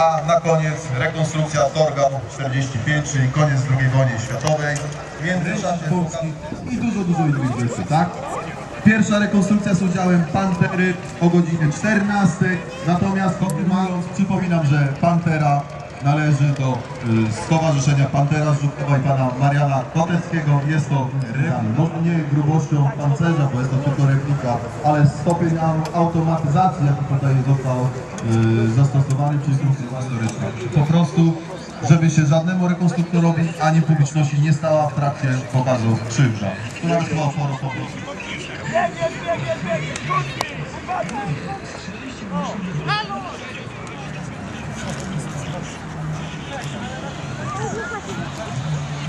a na koniec rekonstrukcja Torgau 45, czyli koniec II wojny światowej. Międzyczasie Polski i dużo, dużo innych rzeczy, tak? Pierwsza rekonstrukcja z udziałem Pantery o godzinie 14, natomiast kontynuując, przypominam, że Pantera należy do y, Stowarzyszenia Pantera Żółtowa i pana Mariana Koteckiego. Jest to replika, może nie grubością pancerza, bo jest to tylko replika, ale stopień au- automatyzacji, jaki tutaj został y, zastosowany przy instrukcji historycznej. Po prostu żeby się żadnemu rekonstruktorowi ani publiczności nie stała w trakcie pokazu krzywda. która ma oporą po prostu. Thank you.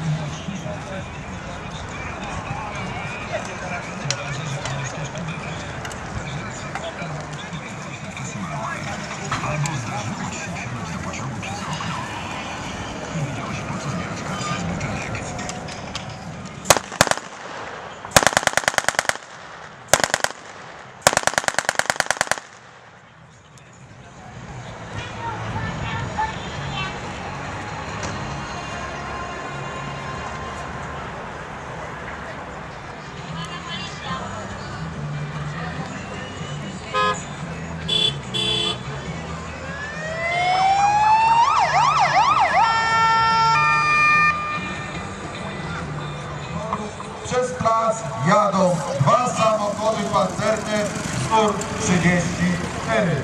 Przez jadą dwa samochody pancerne SUR 34.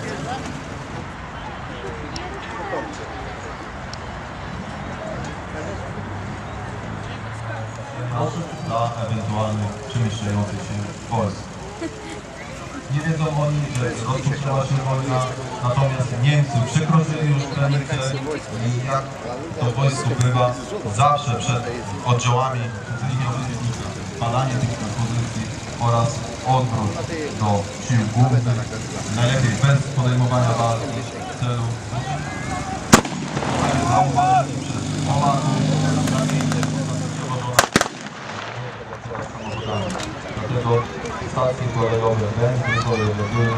dla ewentualnych przemieszczających się w Polsce. Nie wiedzą oni, że rozpoczęła się wojna, natomiast Niemcy przekroczyli już granicę i jak to wojsko bywa zawsze przed oddziałami liniowymi badanie tych pozycji oraz odwrót do sił głównych, najlepiej bez podejmowania walki w celu zauważeni przez Polaków. Dlatego stacje kolejowe, węzły kolejowe były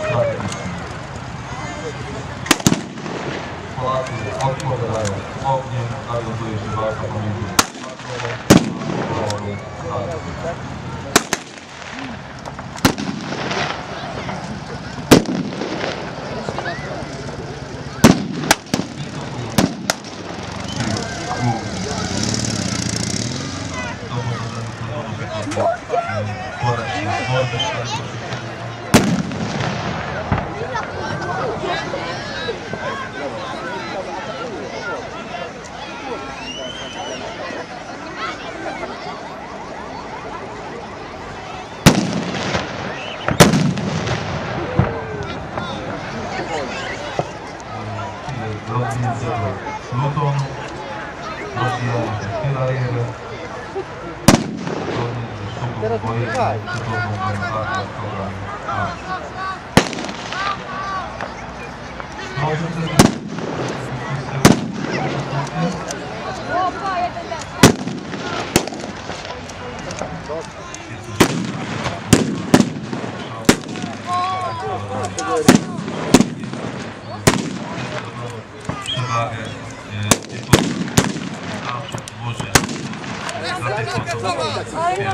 strategiczne. Polacy odpowiadają ogniem, nawiązuje się walka pomiędzy Gracias. ズム無糖のロシア捨てられる少人数諸国防衛軍首都の前のサーカスとかあります。Thank you. Tych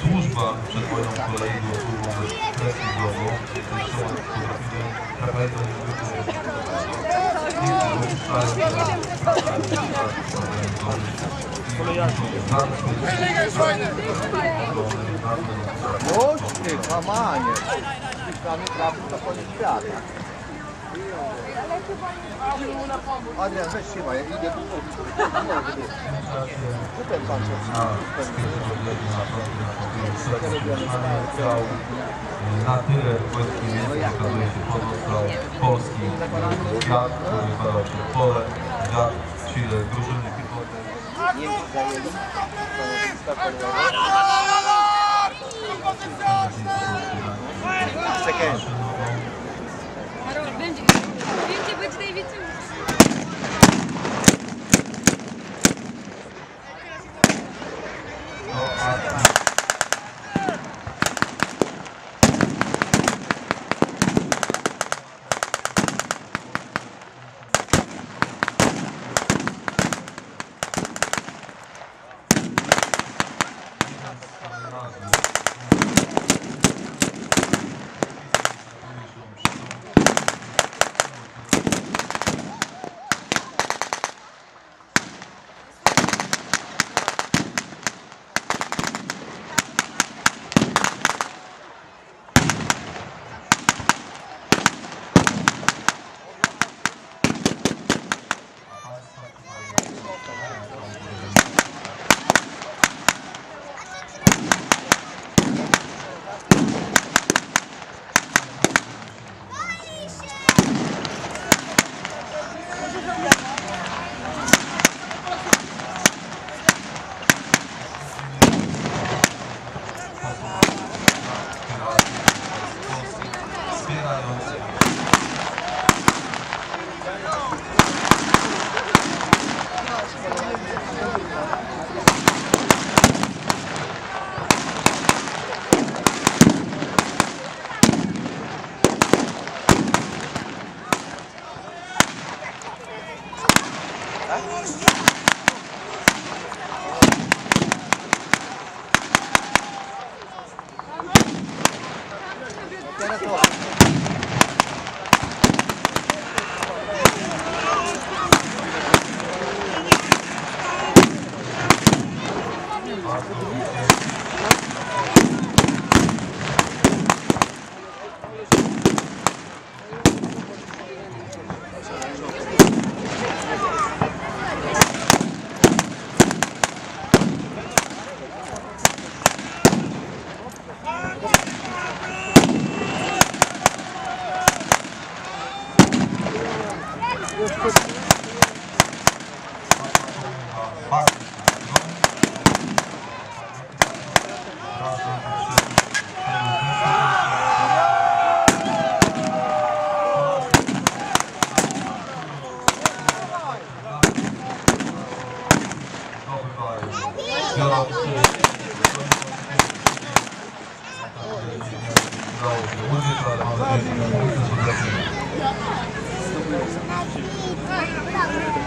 Służba przed wojną kolei była służbą prestiżową, zresztą potrafili prawie do Gość ty, łamanie. Tam trafił to koniec świata. Adrian, weź się ma, ja idę tu. Ten pan Na tyle płytkim jest, okazuje się pozostał polski badał się pole, w sile drużyny Você quer? Видите, быть Дэвидом.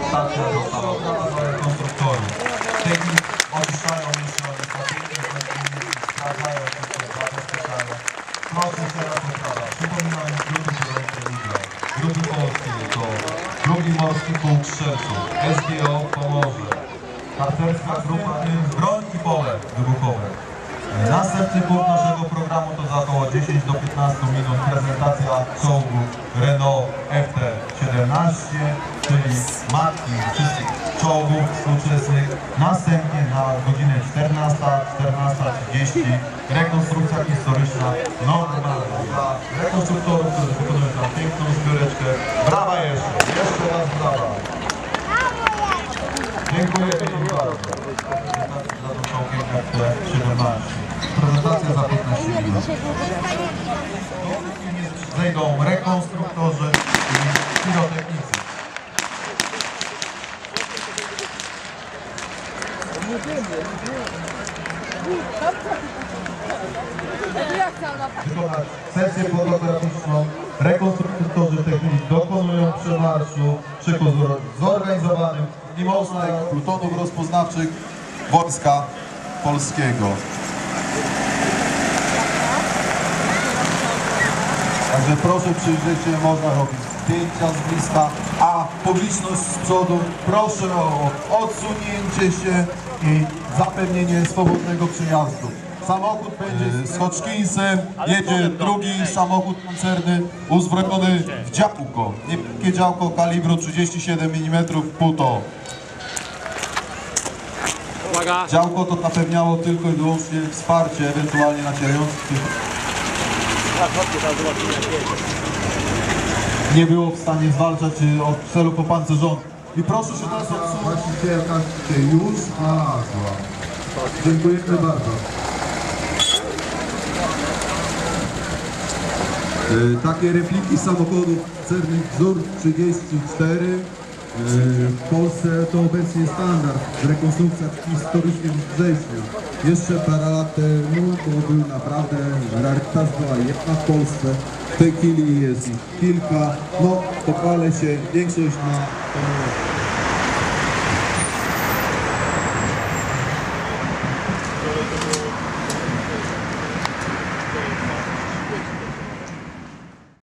Stacja została opracowana konstruktorów. Technik oczyszczają jeszcze sprawdzają wszystko, zabezpieczają. Proszę jeszcze raz powtarzam, przypominam grupy kierowcy Liga. Grupy polskie to drugi morski punkt strzelców, SGO Pomorze, harcerska grupa broń i pole wybuchowe. Następny punkt naszego programu to za około 10 do 15 minut prezentacja czołgu Renault FT17, czyli matki wszystkich czołgów współczesnych. Następnie na godzinę 14, 14.30 rekonstrukcja historyczna normalna dla rekonstruktorów, którzy wykonują tam piękną zbióreczkę. Brawa jeszcze, jeszcze raz brawa. Dziękuję Wam bardzo. Za FT17. Prezentacja za 15 minut. Zejdą rekonstruktorzy i pirotechnicy. Wykonać sesję fotograficzną. Rekonstruktorzy techniczni dokonują przemarszu szyku zor- zorganizowanym i można plutonów rozpoznawczych Wojska Polskiego. Także proszę przyjrzeć się, można robić zdjęcia z bliska, a publiczność z przodu proszę o odsunięcie się i zapewnienie swobodnego przejazdu. Samochód będzie z Hodgkinsem, jedzie drugi samochód pancerny uzbrojony w działko. Niewielkie działko kalibru 37 mm Puto. Działko to zapewniało tylko i wyłącznie wsparcie ewentualnie nacierających nie było w stanie zwalczać y, od celu popancerzony. I proszę się teraz odsunąć. Właścicielka się już znalazła. Dziękujemy bardzo. Takie repliki samochodów celnych wzór 34 e, w Polsce to obecnie standard w rekonstrukcjach historycznych w. Jeszcze parę lat temu to był naprawdę rarytas, była jedna w Polsce. W tej chwili jest ich kilka. No, pochwalę się, większość ma